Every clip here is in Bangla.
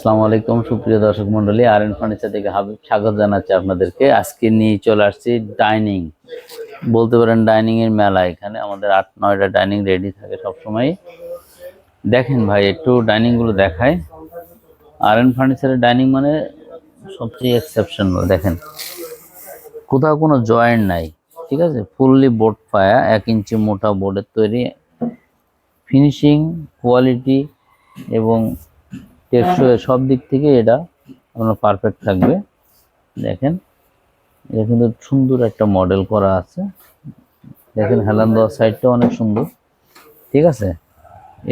আসসালামু আলাইকুম, সুপ্রিয় দর্শক মন্ডলী আর এন ফার্নিচার থেকে হাবিব স্বাগত জানাচ্ছি আপনাদেরকে। আজকে নিয়ে চলে আসছি ডাইনিং। বলতে পারেন ডাইনিং এর মেলা, এখানে আমাদের আট, নয়টা ডাইনিং রেডি থাকে সবসময়। দেখেন ভাই, একটু ডাইনিংগুলো দেখায় আর এন ফার্নিচারের ডাইনিং মানে সবচেয়ে এক্সেপশনাল দেখেন। কোথাও কোনো জয়েন্ট নাই, ঠিক আছে? ফুললি বোর্ড পায়া, এক ইঞ্চি মোটা বোর্ডের তৈরি। ফিনিশিং কোয়ালিটি এবং সব দিক থেকে এটা আপনার পারফেক্ট থাকবে। দেখেন এটা কিন্তু সুন্দর একটা মডেল করা আছে। দেখেন হেলান দেওয়ার সাইডটা অনেক সুন্দর। ঠিক আছে?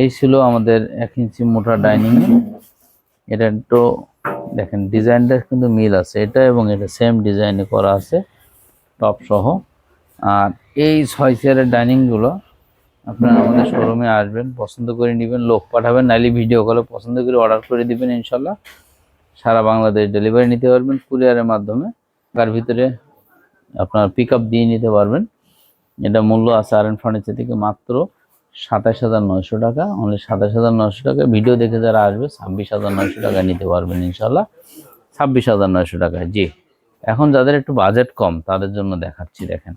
এই ছিল আমাদের এক ইঞ্চি মোটা ডাইনিং এটা একটু দেখেন ডিজাইনটা কিন্তু মিল আছে। এটা এবং এটা সেম ডিজাইনে করা আছে টপ সহ। আর এই ছয় চেয়ারের ডাইনিংগুলো আপনারা আমাদের শোরুমে আসবেন পছন্দ করে নেবেন লোক পাঠাবেন নাইলে ভিডিও কলে পছন্দ করে অর্ডার করে দিবেন ইনশাল্লাহ। সারা বাংলাদেশ ডেলিভারি নিতে পারবেন কুরিয়ারের মাধ্যমে। তার ভিতরে আপনার পিক আপ দিয়ে নিতে পারবেন। এটা মূল্য আছে আর এন ফার্নিচার থেকে মাত্র সাতাশ হাজার নয়শো টাকা। অনলি সাতাশ হাজার নয়শো টাকা। ভিডিও দেখে যারা আসবে ছাব্বিশ হাজার নয়শো টাকা নিতে পারবেন ইনশাল্লাহ। ছাব্বিশ হাজার নয়শো টাকায় জি। এখন যাদের একটু বাজেট কম তাদের জন্য দেখাচ্ছি দেখেন।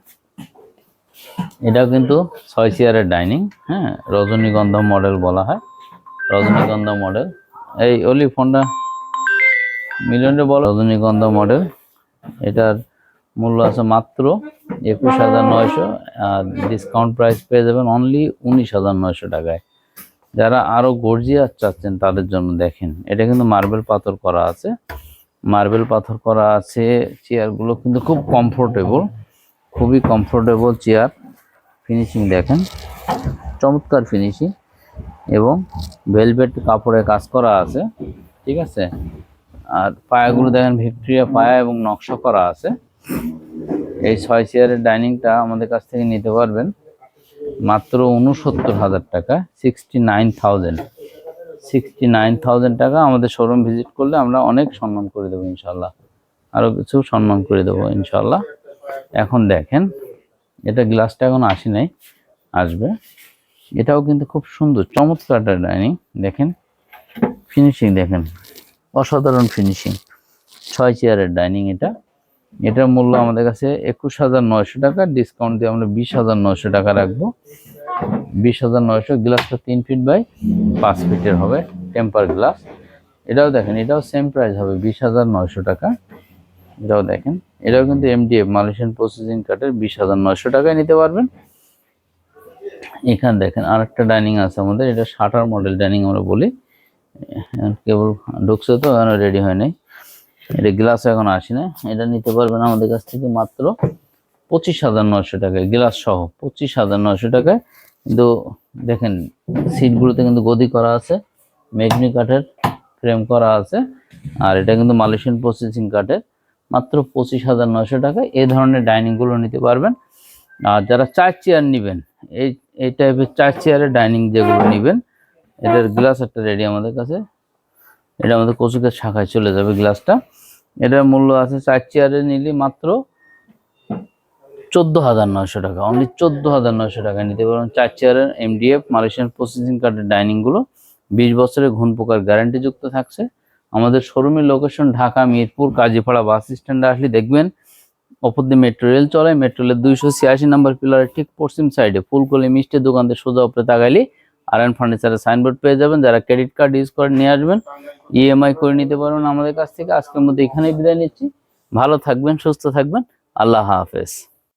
এটাও কিন্তু ছয় চেয়ারের ডাইনিং হ্যাঁ? রজনীগন্ধা মডেল বলা হয়। রজনীগন্ধা মডেল। এই অলি, ফোনটা মিলিয়নে বলো। রজনীগন্ধা মডেল। এটার মূল্য আছে মাত্র একুশ হাজার নয়শো, আর ডিসকাউন্ট প্রাইস পেয়ে যাবেন অনলি উনিশ হাজার নয়শো টাকায়। যারা আরও গর্জিয়াস চাচ্ছেন, তাদের জন্য দেখেন, এটা কিন্তু মার্বেল পাথর করা আছে। মার্বেল পাথর করা আছে চেয়ারগুলো কিন্তু খুব কমফোর্টেবল খুবই কমফোর্টেবল চেয়ার ফিনিশিং দেখেন। চমৎকার ফিনিশিং এবং ভেলভেট কাপড়ে কাজ করা আছে, ঠিক আছে? আর পায়াগুলো দেখেন ভিক্টোরিয়া পায়া এবং নকশা করা আছে। এই ছয় চেয়ারের ডাইনিংটা আমাদের কাছ থেকে নিতে পারবেন। মাত্র উনসত্তর হাজার টাকা sixty nine thousand sixty nine thousand টাকা আমাদের শোরুম ভিজিট করলে আমরা অনেক সম্মান করে দেবো ইনশাল্লাহ। আরও কিছু সম্মান করে দেবো ইনশাল্লাহ। এখন দেখেন, এটা গ্লাসটা এখন আসি নাই, আসবে। এটাও কিন্তু খুব সুন্দর, চমৎকার ডাইনিং দেখেন। ফিনিশিং দেখেন, অসাধারণ ফিনিশিং ছয় চেয়ারের ডাইনিং এটা। এটার মূল্য আমাদের কাছে একুশ হাজার নয়শো টাকা ডিসকাউন্ট দিয়ে আমরা বিশ হাজার নয়শো টাকা রাখব। বিশ হাজার নয়শো গ্লাসটা তিন ফিট বাই পাঁচ ফিটের হবে টেম্পার গ্লাস এটাও দেখেন, এটাও সেম প্রাইস হবে, বিশ হাজার নয়শো টাকা। এটাও দেখেন। এটাও কিন্তু এমডিএফ মালয়েশিয়ান প্রসেসিং কার্ডের বিশ হাজার নয়শো টাকায় নিতে পারবেন। এখানে দেখেন, আরেকটা ডাইনিং আছে আমাদের, এটা শাটার মডেল ডাইনিং আমরা বলি। কেবল ঢুকছে তো, এখন রেডি হয় নাই। এটা গ্লাস এখন আসি না। এটা নিতে পারবেন আমাদের কাছ থেকে মাত্র পঁচিশ হাজার নয়শো টাকায় গ্লাস সহ পঁচিশ হাজার নয়শো টাকায়। কিন্তু দেখেন সিটগুলোতে কিন্তু গদি করা আছে, মেগনি কাঠের ফ্রেম করা আছে। আর এটা কিন্তু মালয়েশিয়ান প্রসেসিং কাঠের মাত্র পঁচিশ হাজার নয়শো টাকা। এই ধরনের ডাইনিংগুলো নিতে পারবেন। আর যারা চার চেয়ার নেবেন, এই এই টাইপের চার চেয়ারের ডাইনিং যেগুলো নেবেন এটার গ্লাস একটা রেডি আমাদের কাছে। এটা আমাদের কচুকের শাখায় চলে যাবে গ্লাসটা। এটার মূল্য আছে চার চেয়ারে নিলে মাত্র চোদ্দ হাজার নয়শো টাকা। অনলি চোদ্দ হাজার নয়শো টাকা নিতে পারবেন চার চেয়ারের এমডিএফ মালয়েশিয়ান প্রসেসিং কার্ডের ডাইনিংগুলো। বিশ বছরের ঘুণ পোকার গ্যারান্টি যুক্ত থাকছে। আমাদের শোরুমের লোকেশন ঢাকা, মিরপুর, কাজীপাড়া বাস স্ট্যান্ডে আসলে দেখবেন। অপর দিয়ে মেট্রো রেল চলে মেট্রো রেলের দুইশো ছিয়াশি নাম্বার পিলারের ঠিক পশ্চিম সাইডে ফুলকলি মিষ্টির দোকান থেকে সোজা উপরে তাকাইলে আর এন ফার্নিচারের সাইনবোর্ড পেয়ে যাবেন। যারা ক্রেডিট কার্ড ইউজ করে নিয়ে আসবেন ইএমআই করে নিতে পারবেন আমাদের কাছ থেকে। আজকের মধ্যে এখানেই বিদায় নিচ্ছি। ভালো থাকবেন, সুস্থ থাকবেন। আল্লাহ হাফেজ।